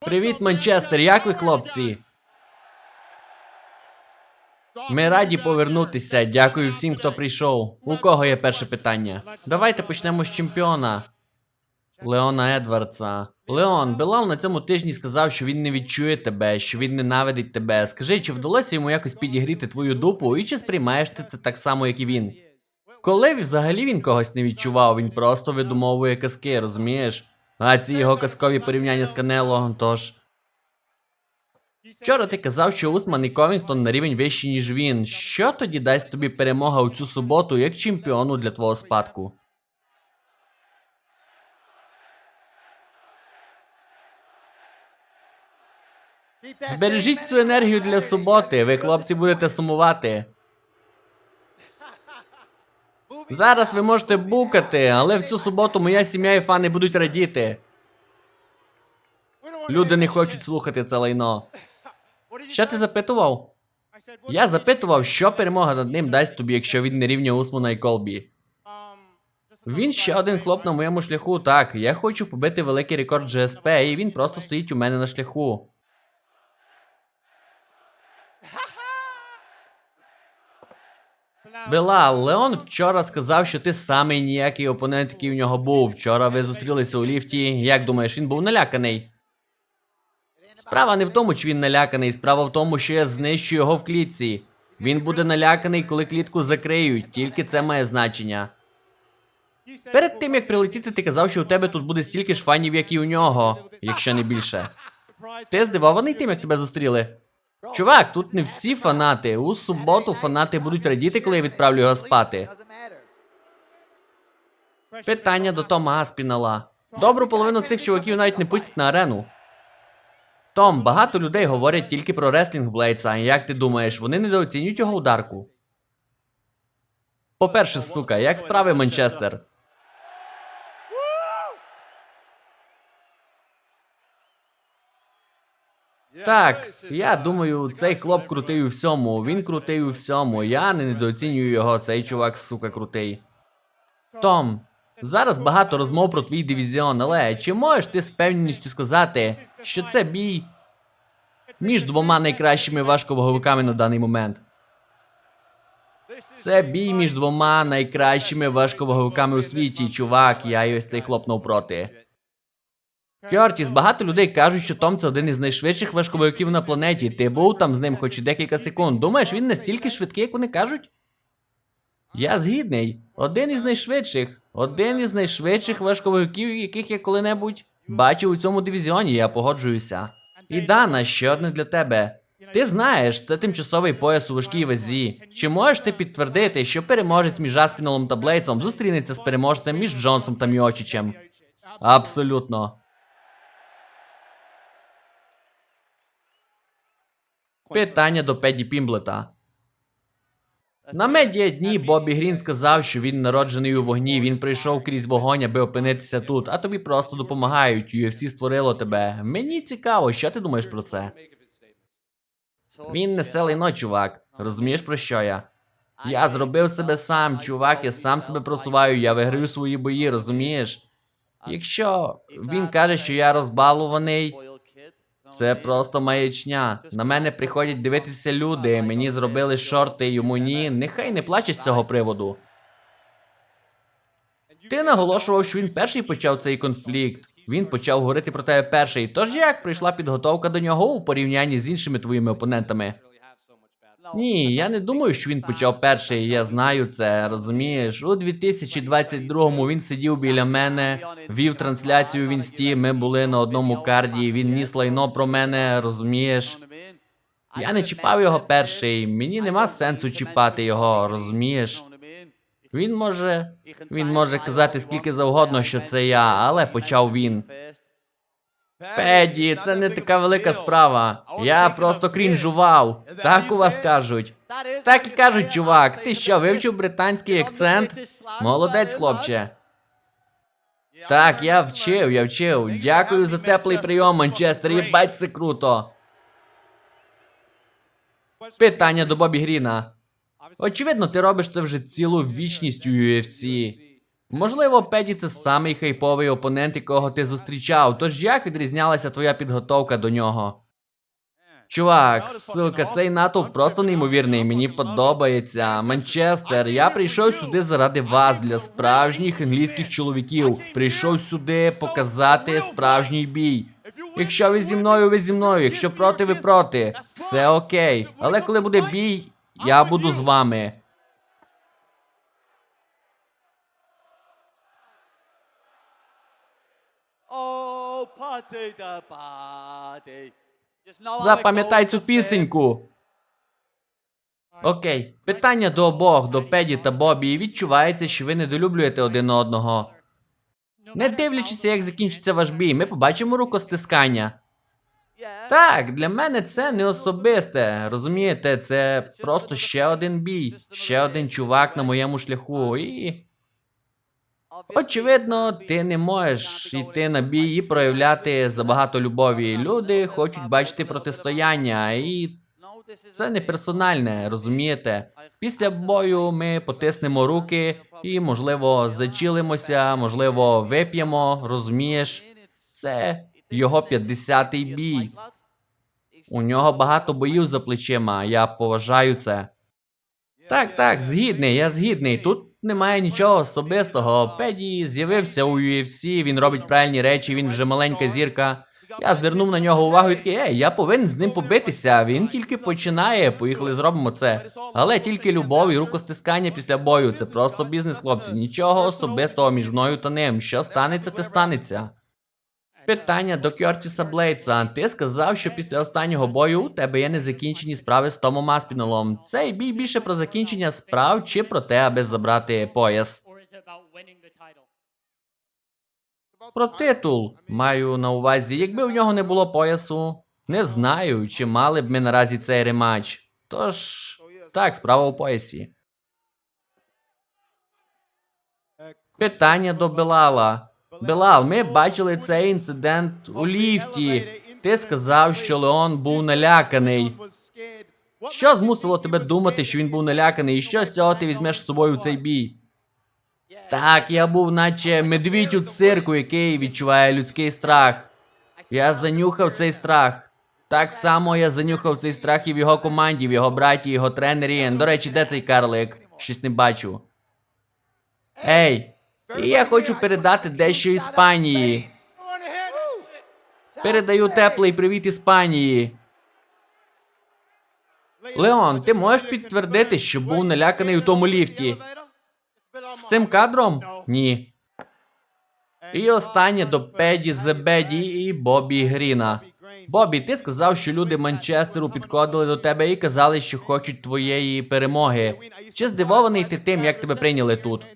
Привіт, Манчестер, як ви, хлопці? Ми раді повернутися. Дякую всім, хто прийшов. У кого є перше питання? Давайте почнемо з чемпіона. Леона Едвардса. Леон, Белал на цьому тижні сказав, що він не відчує тебе, що він ненавидить тебе. Скажи, чи вдалося йому якось підігріти твою дупу, і чи сприймаєш ти це так само, як і він? Коли взагалі він когось не відчував, він просто видумовує казки, розумієш? А ці його казкові порівняння з Канело, тож. Вчора ти казав, що Усман і Ковінгтон на рівень вищий, ніж він. Що тоді дасть тобі перемога у цю суботу як чемпіону для твого спадку? Збережіть цю енергію для суботи. Ви, хлопці, будете сумувати. Зараз ви можете букати, але в цю суботу моя сім'я і фани будуть радіти. Люди не хочуть слухати це лайно. Що ти запитував? Я запитував, що перемога над ним дасть тобі, якщо він не рівня Усмана і Колбі. Він ще один хлоп на моєму шляху. Так, я хочу побити великий рекорд GSP, і він просто стоїть у мене на шляху. Белал, Леон вчора сказав, що ти самий ніякий опонент, який у нього був. Вчора ви зустрілися у ліфті. Як думаєш, він був наляканий? Справа не в тому, чи він наляканий, справа в тому, що я знищу його в клітці. Він буде наляканий, коли клітку закриють, тільки це має значення. Перед тим як прилетіти, ти казав, що у тебе тут буде стільки ж фанів, як і у нього, якщо не більше. Ти здивований тим, як тебе зустріли? Чувак, тут не всі фанати. У суботу фанати будуть радіти, коли я відправлю його спати. Питання до Тома Аспінала. Добру половину цих чуваків навіть не пустять на арену. Том, багато людей говорять тільки про реслінг Блейдса. Як ти думаєш, вони недооцінюють його ударку? По-перше, сука, як справи Манчестер? Так, я думаю, цей хлоп крутий у всьому. Він крутий у всьому. Я не недооцінюю його. Цей чувак, сука, крутий. Том, зараз багато розмов про твій дивізіон, але чи можеш ти з певністю сказати, що це бій між двома найкращими важковаговиками на даний момент? Це бій між двома найкращими важковаговиками у світі, чувак. Я і ось цей хлоп навпроти. Кьортіс, багато людей кажуть, що Том це один із найшвидших важковиків на планеті. Ти був там з ним хоч декілька секунд. Думаєш, він настільки швидкий, як вони кажуть? Я згідний. Один із найшвидших. Один із найшвидших важковиків, яких я коли-небудь бачив у цьому дивізіоні, я погоджуюся. І Дана, ще одне для тебе. Ти знаєш, це тимчасовий пояс у важкій вазі. Чи можеш ти підтвердити, що переможець між Аспінолом та Блейдсом зустрінеться з переможцем між Джонсом та Міочичем? Абсолютно. Питання до Педі Пімблета. На медіа дні Бобі Грін сказав, що він народжений у вогні. Він прийшов крізь вогонь, аби опинитися тут, а тобі просто допомагають. UFC створило тебе. Мені цікаво, що ти думаєш про це? Він несе лайно, чувак. Розумієш про що я? Я зробив себе сам, чувак, я сам себе просуваю, я виграю свої бої, розумієш? Якщо він каже, що я розбалуваний, це просто маячня. На мене приходять дивитися люди. Мені зробили шорти, йому ні. Нехай не плаче з цього приводу. Ти наголошував, що він перший почав цей конфлікт. Він почав говорити про тебе перший. Тож як прийшла підготовка до нього у порівнянні з іншими твоїми опонентами? Ні, я не думаю, що він почав перший. Я знаю це. Розумієш? У 2022-му він сидів біля мене, вів трансляцію в інсті. Ми були на одному карді. Він ніс лайно про мене. Розумієш? Я не чіпав його перший. Мені нема сенсу чіпати його. Розумієш? Він може. Він може казати скільки завгодно, що це я, але почав він. Педі, це не така велика справа. Я просто крінжував. Так у вас кажуть. Так і кажуть, чувак. Ти що, вивчив британський акцент? Молодець, хлопче. Так, я вчив, я вчив. Дякую за теплий прийом, Манчестер. Єбать, це круто. Питання до Бобі Гріна. Очевидно, ти робиш це вже цілу вічність у UFC. Можливо, Педі це самий хайповий опонент, якого ти зустрічав. Тож як відрізнялася твоя підготовка до нього? Чувак, сука, цей натовп просто неймовірний. Мені подобається. Манчестер, я прийшов сюди заради вас, для справжніх англійських чоловіків. Прийшов сюди показати справжній бій. Якщо ви зі мною, ви зі мною. Якщо проти, ви проти. Все окей. Але коли буде бій, я буду з вами. Запам'ятай цю пісеньку. Окей, питання до обох, до Педі та Бобі. І відчувається, що ви недолюблюєте один одного. Не дивлячись, як закінчиться ваш бій, ми побачимо рукостискання. Так, для мене це не особисте. Розумієте, це просто ще один бій, ще один чувак на моєму шляху. І очевидно, ти не можеш йти на бій і проявляти забагато любові. Люди хочуть бачити протистояння, і це не персональне, розумієте? Після бою ми потиснемо руки і, можливо, зачилимося, можливо, вип'ємо, розумієш? Це його 50-й бій. У нього багато боїв за плечима, я поважаю це. Так, так, згідний, я згідний. Тут немає нічого особистого. Педі з'явився у UFC, він робить правильні речі, він вже маленька зірка. Я звернув на нього увагу і такий, ей, я повинен з ним побитися. Він тільки починає. Поїхали, зробимо це. Але тільки любов і рукостискання після бою. Це просто бізнес, хлопці. Нічого особистого між мною та ним. Що станеться, те станеться. Питання до Кьортіса Блейдса. Ти сказав, що після останнього бою у тебе є незакінчені справи з Томом Аспінолом. Цей бій більше про закінчення справ чи про те, аби забрати пояс. Про титул маю на увазі, якби у нього не було поясу. Не знаю, чи мали б ми наразі цей рематч. Тож, так, справа у поясі. Питання до Белала. Белал, ми бачили цей інцидент у ліфті. Ти сказав, що Леон був наляканий. Що змусило тебе думати, що він був наляканий, і що з цього ти візьмеш з собою у цей бій? Так, я був наче медвідь у цирку, який відчуває людський страх. Я занюхав цей страх. Так само я занюхав цей страх і в його команді, в його браті, його тренері. До речі, де цей карлик? Щось не бачу. Ей, і я хочу передати дещо Іспанії. Передаю теплий привіт Іспанії. Леон, ти можеш підтвердити, що був наляканий у тому ліфті? З цим кадром? Ні. І останнє до Педі Зебеді і Бобі Гріна. Бобі, ти сказав, що люди Манчестеру підходили до тебе і казали, що хочуть твоєї перемоги. Чи здивований ти тим, як тебе прийняли тут?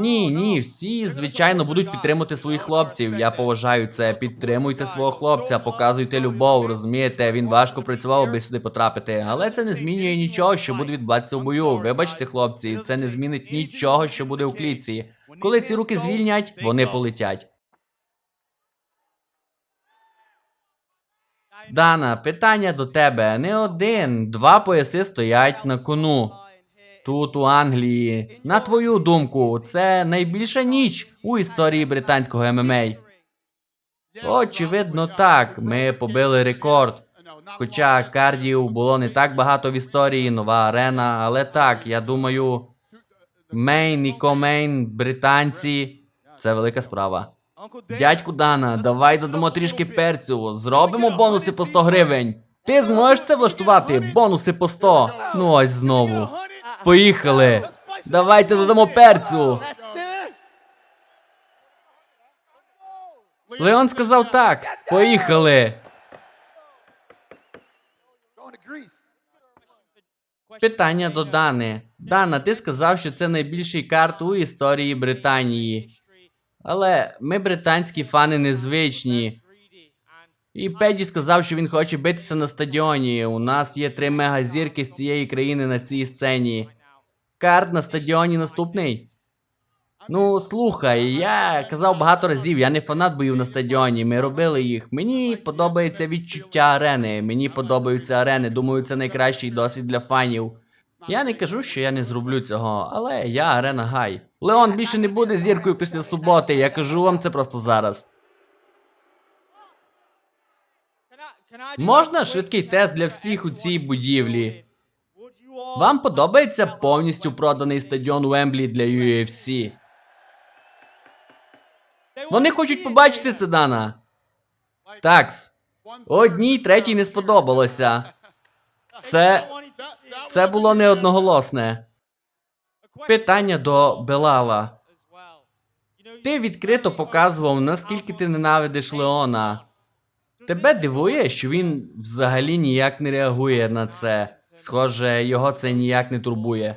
Ні, ні, всі звичайно будуть підтримувати своїх хлопців. Я поважаю це. Підтримуйте свого хлопця, показуйте любов. Розумієте, він важко працював, аби сюди потрапити. Але це не змінює нічого, що буде відбуватися у бою. Вибачте, хлопці, це не змінить нічого, що буде у клітці. Коли ці руки звільнять, вони полетять. Дана, питання до тебе. Не один, два пояси стоять на кону. Тут у Англії. На твою думку, це найбільша ніч у історії британського ММА. Очевидно, так. Ми побили рекорд. Хоча кардів було не так багато в історії, нова арена, але так, я думаю, мейн і комейн, британці це велика справа. Дядьку Дана, давай додамо трішки перцю. Зробимо бонуси по 100 гривень. Ти зможеш це влаштувати? Бонуси по 100. Ну ось знову. Поїхали. Давайте додамо перцю. Леон сказав так. Поїхали. Питання до Дани. Дана, ти сказав, що це найбільший карт у історії Британії. Але ми британські фани незвичні. І Педі сказав, що він хоче битися на стадіоні. У нас є три мегазірки з цієї країни на цій сцені. Карт на стадіоні наступний. Ну, слухай, я казав багато разів, я не фанат боїв на стадіоні. Ми робили їх. Мені подобається відчуття арени. Мені подобаються арени. Думаю, це найкращий досвід для фанів. Я не кажу, що я не зроблю цього, але я Арена Гай. Леон більше не буде зіркою після суботи. Я кажу вам це просто зараз. Можна швидкий тест для всіх у цій будівлі. Вам подобається повністю проданий стадіон Уемблі для UFC? Вони хочуть побачити це, Дана. Такс. Одній третій не сподобалося. Це. Це було не одноголосне. Питання до Белала. Ти відкрито показував, наскільки ти ненавидиш Леона. Тебе дивує, що він взагалі ніяк не реагує на це. Схоже, його це ніяк не турбує.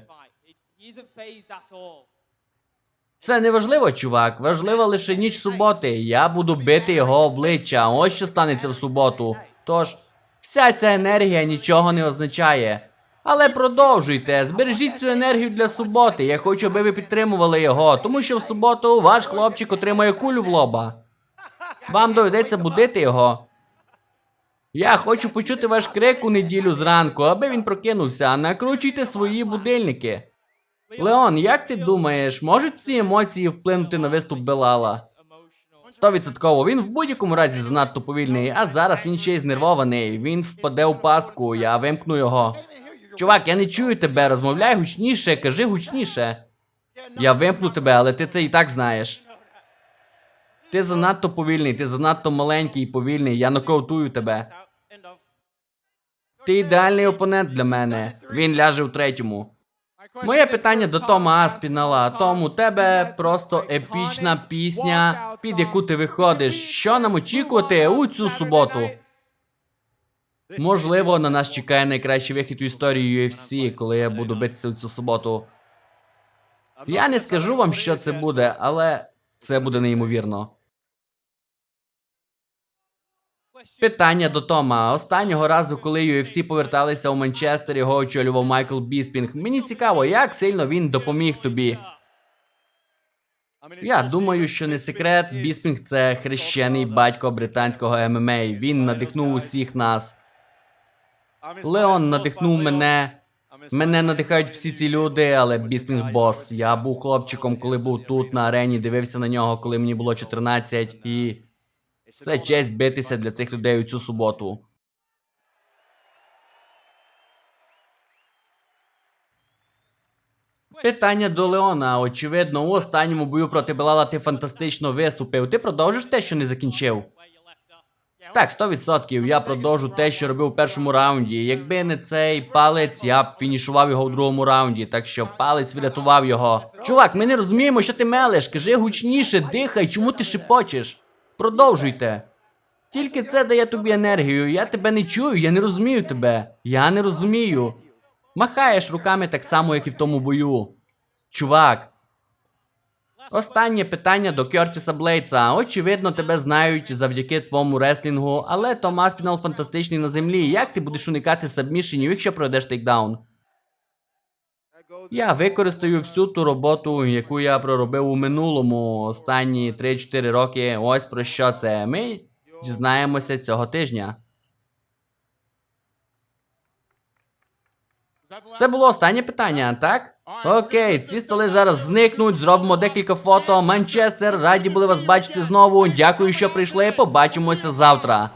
Це не важливо, чувак. Важлива лише ніч суботи. Я буду бити його обличчя. Ось що станеться в суботу. Тож, вся ця енергія нічого не означає. Але продовжуйте, збережіть цю енергію для суботи. Я хочу, аби ви підтримували його, тому що в суботу ваш хлопчик отримає кулю в лоба. Вам доведеться будити його. Я хочу почути ваш крик у неділю зранку, аби він прокинувся. Накручуйте свої будильники. Леон, як ти думаєш, можуть ці емоції вплинути на виступ Белала? Стовідсотково, він в будь-якому разі занадто повільний, а зараз він ще й знервований. Він впаде у пастку, я вимкну його. Чувак, я не чую тебе, розмовляй гучніше, кажи гучніше. Я вимкну тебе, але ти це і так знаєш. Ти занадто повільний, ти занадто маленький і повільний, я нокаутую тебе. Ти ідеальний опонент для мене. Він ляже у третьому. Моє питання до Тома Аспінала. Том, у тебе просто епічна пісня, під яку ти виходиш. Що нам очікувати у цю суботу? Можливо, на нас чекає найкращий вихід у історії UFC, коли я буду битися у цю суботу. Я не скажу вам, що це буде, але це буде неймовірно. Питання до Тома. Останнього разу, коли UFC поверталися у Манчестер, його очолював Майкл Біспінг. Мені цікаво, як сильно він допоміг тобі. Я думаю, що не секрет. Біспінг це хрещений батько британського ММА. Він надихнув усіх нас. Леон надихнув мене. Мене надихають всі ці люди, але Біспінг бос. Я був хлопчиком, коли був тут на арені, дивився на нього, коли мені було 14, і це честь битися для цих людей у цю суботу. Питання до Леона. Очевидно, у останньому бою проти Белала ти фантастично виступив. Ти продовжиш те, що не закінчив? Так, 100%. Я продовжу те, що робив у першому раунді. Якби не цей палець, я б фінішував його в другому раунді, так що палець врятував його. Чувак, ми не розуміємо, що ти мелеш. Кажи гучніше, дихай, чому ти шепочеш? Продовжуйте. Тільки це дає тобі енергію. Я тебе не чую, я не розумію тебе. Я не розумію. Махаєш руками так само, як і в тому бою. Чувак. Останнє питання до Кертіса Блейдса. Очевидно, тебе знають завдяки твоєму реслінгу, але Томас Пінал фантастичний на землі. Як ти будеш уникати сабмішенів, якщо пройдеш тейкдаун? Я використаю всю ту роботу, яку я проробив у минулому останні 3-4 роки. Ось про що це. Ми дізнаємося цього тижня. Це було останнє питання, так? Окей, ці столи зараз зникнуть, зробимо декілька фото. Манчестер, раді були вас бачити знову. Дякую, що прийшли. Побачимося завтра.